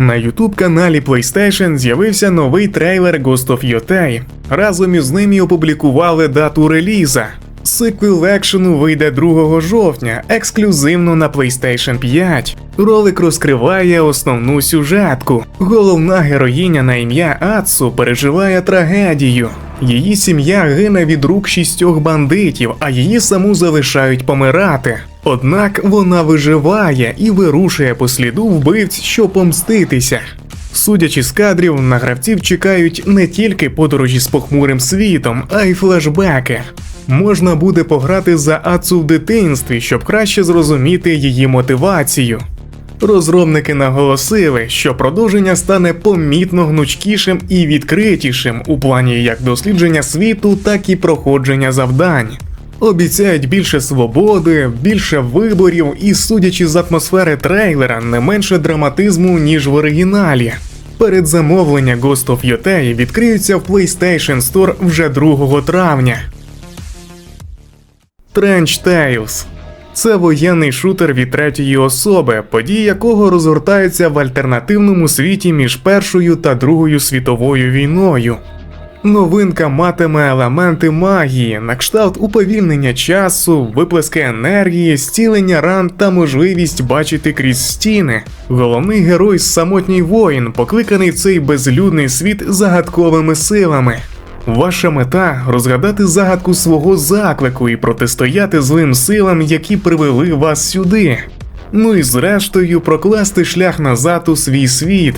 На ютуб-каналі PlayStation з'явився новий трейлер Ghost of Yotei. Разом із ним і опублікували дату реліза. Сиквел екшену вийде 2 жовтня, ексклюзивно на PlayStation 5. Ролик розкриває основну сюжетку. Головна героїня на ім'я Ацу переживає трагедію. Її сім'я гине від рук шістьох бандитів, а її саму залишають помирати. Однак вона виживає і вирушує по сліду вбивць, щоб помститися. Судячи з кадрів, на гравців чекають не тільки подорожі з похмурим світом, а й флешбеки. Можна буде пограти за Ацу в дитинстві, щоб краще зрозуміти її мотивацію. Розробники наголосили, що продовження стане помітно гнучкішим і відкритішим у плані як дослідження світу, так і проходження завдань. Обіцяють більше свободи, більше виборів і, судячи з атмосфери трейлера, не менше драматизму, ніж в оригіналі. Передзамовлення Ghost of Yotei відкриються в PlayStation Store вже 2 травня. Trench Tales це воєнний шутер від третьої особи, події якого розгортаються в альтернативному світі між Першою та Другою світовою війною. Новинка матиме елементи магії, на кшталт уповільнення часу, виплески енергії, зцілення ран та можливість бачити крізь стіни. Головний герой самотній воїн, покликаний цей безлюдний світ загадковими силами. Ваша мета розгадати загадку свого заклику і протистояти злим силам, які привели вас сюди. Ну і зрештою прокласти шлях назад у свій світ.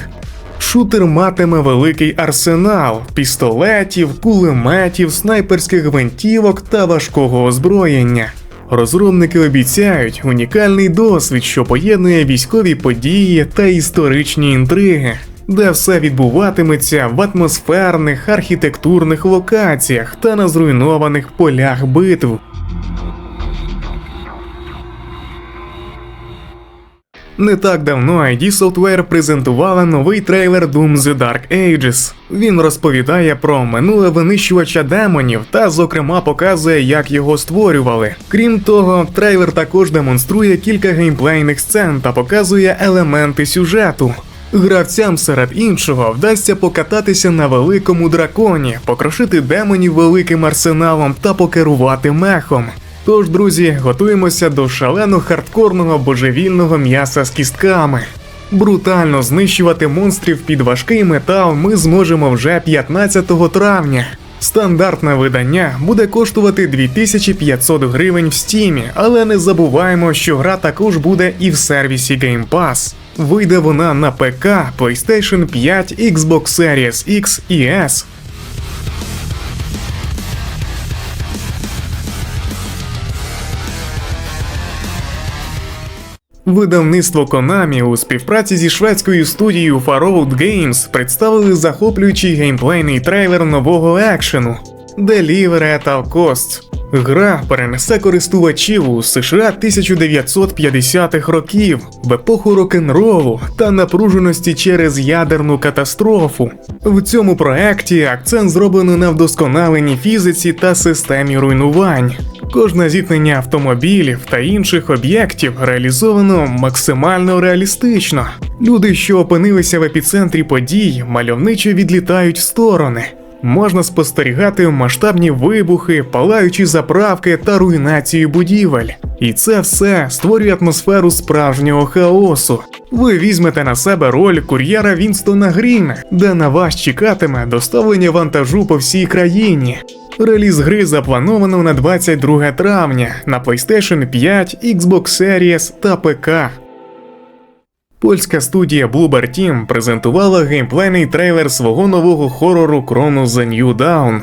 Шутер матиме великий арсенал пістолетів, кулеметів, снайперських гвинтівок та важкого озброєння. Розробники обіцяють унікальний досвід, що поєднує військові події та історичні інтриги, де все відбуватиметься в атмосферних архітектурних локаціях та на зруйнованих полях битв. Не так давно ID Software презентувала новий трейлер Doom The Dark Ages. Він розповідає про минуле винищувача демонів та, зокрема, показує, як його створювали. Крім того, трейлер також демонструє кілька геймплейних сцен та показує елементи сюжету. Гравцям серед іншого вдасться покататися на великому драконі, покрошити демонів великим арсеналом та покерувати мехом. Тож, друзі, готуємося до шалено хардкорного божевільного м'яса з кістками. Брутально знищувати монстрів під важкий метал ми зможемо вже 15 травня. Стандартне видання буде коштувати 2500 гривень в стімі, але не забуваємо, що гра також буде і в сервісі Game Pass. Вийде вона на ПК, PlayStation 5, Xbox Series X і S. Видавництво Konami у співпраці зі шведською студією Farroad Games представили захоплюючий геймплейний трейлер нового екшену Deliver at All Costs. Гра перенесе користувачів у США 1950-х років в епоху рок-н-ролу та напруженості через ядерну катастрофу. В цьому проекті акцент зроблено на вдосконаленій фізиці та системі руйнувань. Кожне зіткнення автомобілів та інших об'єктів реалізовано максимально реалістично. Люди, що опинилися в епіцентрі подій, мальовничо відлітають в сторони. Можна спостерігати масштабні вибухи, палаючі заправки та руйнацію будівель. І це все створює атмосферу справжнього хаосу. Ви візьмете на себе роль кур'єра Вінстона Гріна, де на вас чекатиме доставлення вантажу по всій країні. Реліз гри заплановано на 22 травня на PlayStation 5, Xbox Series та ПК. Польська студія Bloober Team презентувала геймплейний трейлер свого нового хорору Chrono The New Dawn.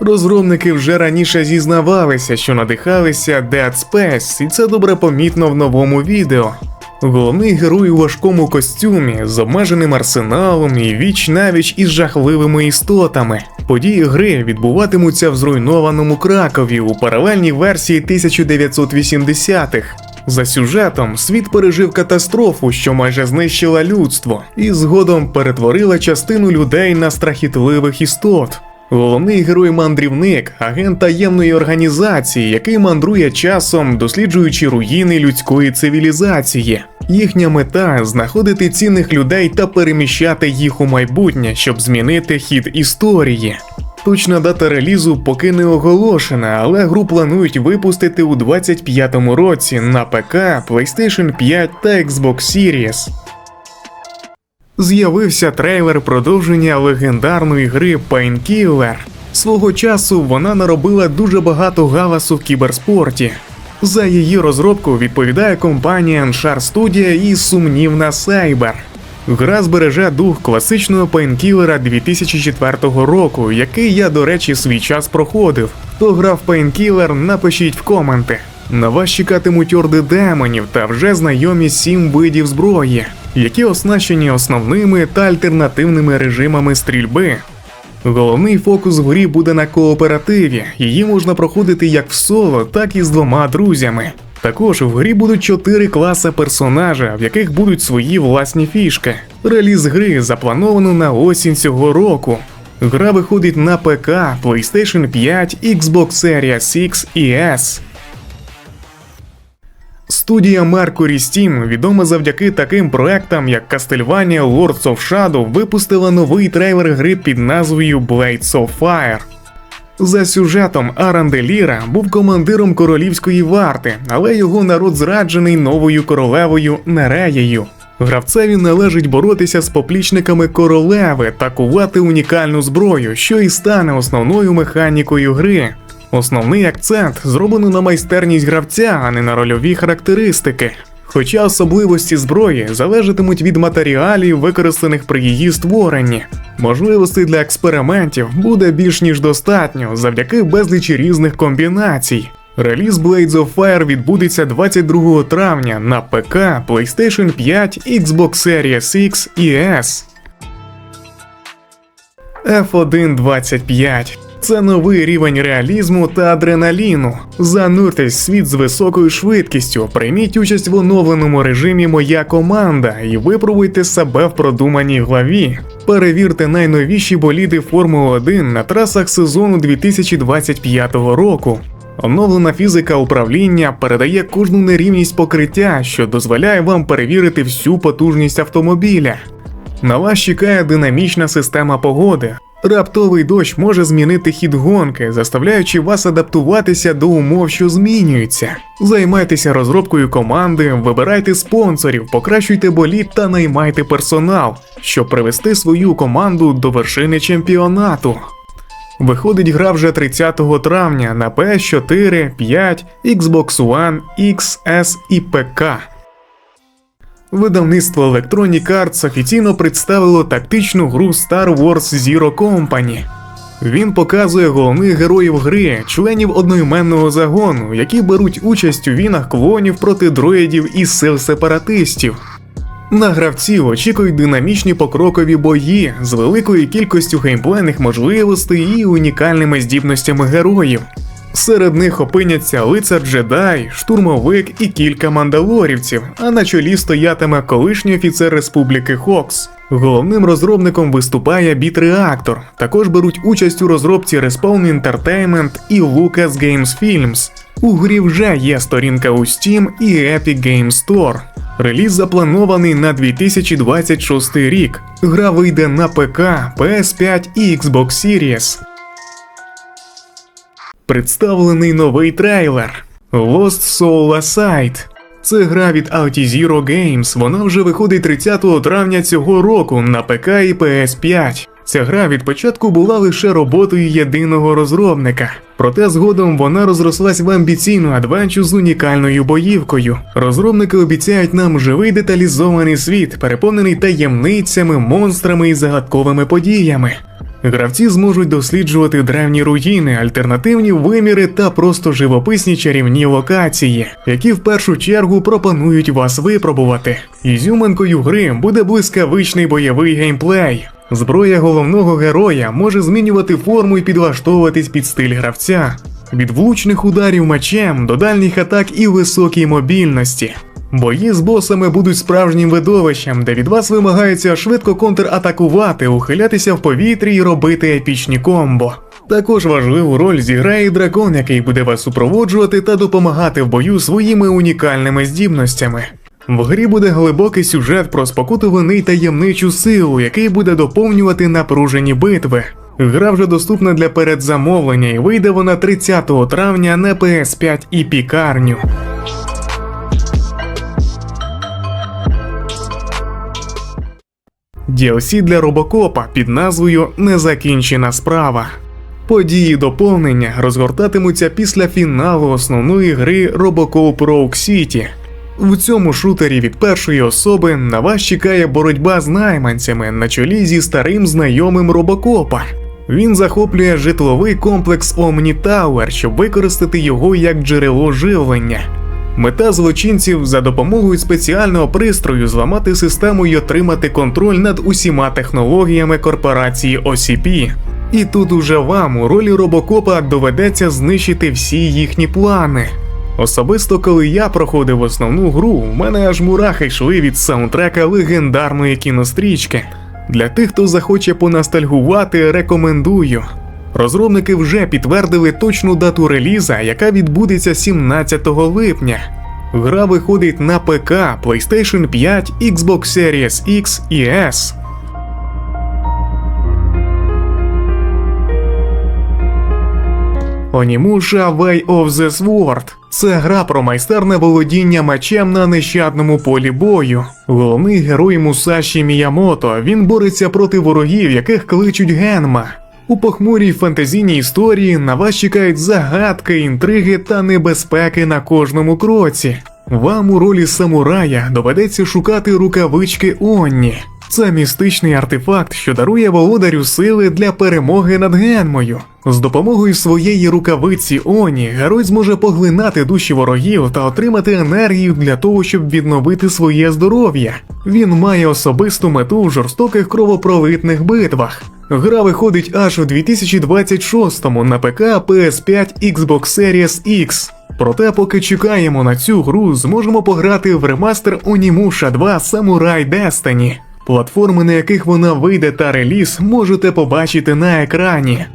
Розробники вже раніше зізнавалися, що надихалися Dead Space, і це добре помітно в новому відео. Головний герой у важкому костюмі з обмеженим арсеналом і віч навіч із жахливими істотами. Події гри відбуватимуться в зруйнованому Кракові у паралельній версії 1980-х. За сюжетом світ пережив катастрофу, що майже знищила людство, і згодом перетворила частину людей на страхітливих істот. Головний герой мандрівник, агент таємної організації, який мандрує часом, досліджуючи руїни людської цивілізації. Їхня мета знаходити цінних людей та переміщати їх у майбутнє, щоб змінити хід історії. Точна дата релізу поки не оголошена, але гру планують випустити у 25-му році на ПК, PlayStation 5 та Xbox Series. З'явився трейлер продовження легендарної гри Painkiller. Свого часу вона наробила дуже багато галасу в кіберспорті. За її розробку відповідає компанія Anshar Studio і сумнівна Cyber. Гра збереже дух класичного Painkiller 2004 року, який я, до речі, свій час проходив. Хто грав Painkiller, напишіть в коменти. На вас чекатимуть орди демонів та вже знайомі сім видів зброї, які оснащені основними та альтернативними режимами стрільби. Головний фокус в грі буде на кооперативі. Її можна проходити як в соло, так і з двома друзями. Також в грі будуть чотири класи персонажа, в яких будуть свої власні фішки. Реліз гри заплановано на осінь цього року. Гра виходить на ПК, PlayStation 5, Xbox Series X і S. Студія Mercury Steam, відома завдяки таким проектам, як Castlevania Lords of Shadow, випустила новий трейлер гри під назвою Blades of Fire. За сюжетом Аран де Ліра був командиром королівської варти, але його народ зраджений новою королевою Нереєю. Гравцеві належить боротися з поплічниками королеви та кувати унікальну зброю, що і стане основною механікою гри. Основний акцент зроблено на майстерність гравця, а не на рольові характеристики. Хоча особливості зброї залежатимуть від матеріалів, використаних при її створенні. Можливостей для експериментів буде більш ніж достатньо завдяки безлічі різних комбінацій. Реліз Blades of Fire відбудеться 22 травня на ПК, PlayStation 5, Xbox Series X і S. F125 це новий рівень реалізму та адреналіну. Зануртесь в світ з високою швидкістю, прийміть участь в оновленому режимі Моя команда і випробуйте себе в продуманій главі. Перевірте найновіші боліди Формули 1 на трасах сезону 2025 року. Оновлена фізика управління передає кожну нерівність покриття, що дозволяє вам перевірити всю потужність автомобіля. На вас чекає динамічна система погоди. Раптовий дощ може змінити хід гонки, заставляючи вас адаптуватися до умов, що змінюються. Займайтеся розробкою команди, вибирайте спонсорів, покращуйте боліт та наймайте персонал, щоб привести свою команду до вершини чемпіонату. Виходить гра вже 30 травня на PS4, 5, Xbox One, X, S і ПК. Видавництво Electronic Arts офіційно представило тактичну гру Star Wars Zero Company. Він показує головних героїв гри, членів одноіменного загону, які беруть участь у війнах клонів проти дроїдів і сил сепаратистів. На гравців очікують динамічні покрокові бої з великою кількістю геймплейних можливостей і унікальними здібностями героїв. Серед них опиняться лицар джедай, штурмовик і кілька мандалорівців, а на чолі стоятиме колишній офіцер Республіки Хокс. Головним розробником виступає Біт Реактор. Також беруть участь у розробці Respawn Entertainment і Lucas Games Films. У грі вже є сторінка у Steam і Epic Games Store. Реліз запланований на 2026 рік. Гра вийде на ПК, PS5 і Xbox Series. Представлений новий трейлер Lost Soul Aside. Це гра від Altizero Games. Вона вже виходить 30 травня цього року на ПК і PS5. Ця гра від початку була лише роботою єдиного розробника. Проте згодом вона розрослась в амбіційну адвенчу з унікальною боївкою. Розробники обіцяють нам живий деталізований світ, переповнений таємницями, монстрами і загадковими подіями. Гравці зможуть досліджувати древні руїни, альтернативні виміри та просто живописні чарівні локації, які в першу чергу пропонують вас випробувати. Ізюминкою гри буде блискавичний бойовий геймплей. Зброя головного героя може змінювати форму і підлаштовуватись під стиль гравця. Від влучних ударів мечем до дальніх атак і високій мобільності. Бої з босами будуть справжнім видовищем, де від вас вимагається швидко контратакувати, ухилятися в повітрі і робити епічні комбо. Також важливу роль зіграє дракон, який буде вас супроводжувати та допомагати в бою своїми унікальними здібностями. В грі буде глибокий сюжет про спокуту вини таємничу силу, який буде доповнювати напружені битви. Гра вже доступна для передзамовлення і вийде вона 30 травня на PS5 і пікарню. DLC для робокопа під назвою Незакінчена справа. Події доповнення розгортатимуться після фіналу основної гри Robocop Rogue City. В цьому шутері від першої особи на вас чекає боротьба з найманцями на чолі зі старим знайомим робокопа. Він захоплює житловий комплекс Omni Tower, щоб використати його як джерело живлення. Мета злочинців за допомогою спеціального пристрою зламати систему і отримати контроль над усіма технологіями корпорації OCP. І тут уже вам у ролі робокопа доведеться знищити всі їхні плани. Особисто, коли я проходив основну гру, у мене аж мурахи йшли від саундтрека легендарної кінострічки. Для тих, хто захоче поностальгувати, рекомендую. Розробники вже підтвердили точну дату реліза, яка відбудеться 17 липня. Гра виходить на ПК, PlayStation 5, Xbox Series X і S. Онімуша Way of the Sword – це гра про майстерне володіння мечем на нещадному полі бою. Головний герой Мусаші Міямото. Він бореться проти ворогів, яких кличуть Генма. У похмурій фантазійній історії на вас чекають загадки, інтриги та небезпеки на кожному кроці. Вам у ролі самурая доведеться шукати рукавички Онні. Це містичний артефакт, що дарує володарю сили для перемоги над Генмою. З допомогою своєї рукавиці Оні герой зможе поглинати душі ворогів та отримати енергію для того, щоб відновити своє здоров'я. Він має особисту мету в жорстоких кровопролитних битвах. Гра виходить аж у 2026-му на ПК, PS5, Xbox Series X. Проте, поки чекаємо на цю гру, зможемо пограти в ремастер Onimusha 2 Samurai Destiny. Платформи, на яких вона вийде та реліз, можете побачити на екрані.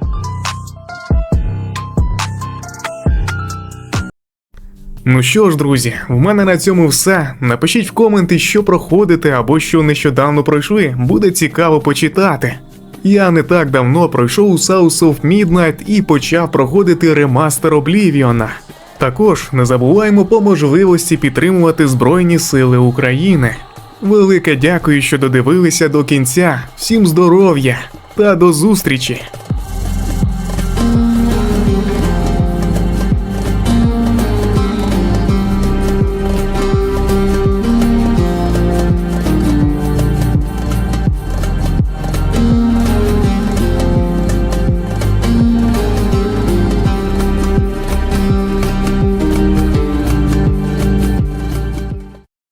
Ну що ж, друзі, в мене на цьому все. Напишіть в коменти, що проходите або що нещодавно пройшли. Буде цікаво почитати. Я не так давно пройшов South of Midnight і почав проходити ремастер Облівіона. Також не забуваємо по можливості підтримувати Збройні Сили України. Велике дякую, що додивилися до кінця. Всім здоров'я та до зустрічі!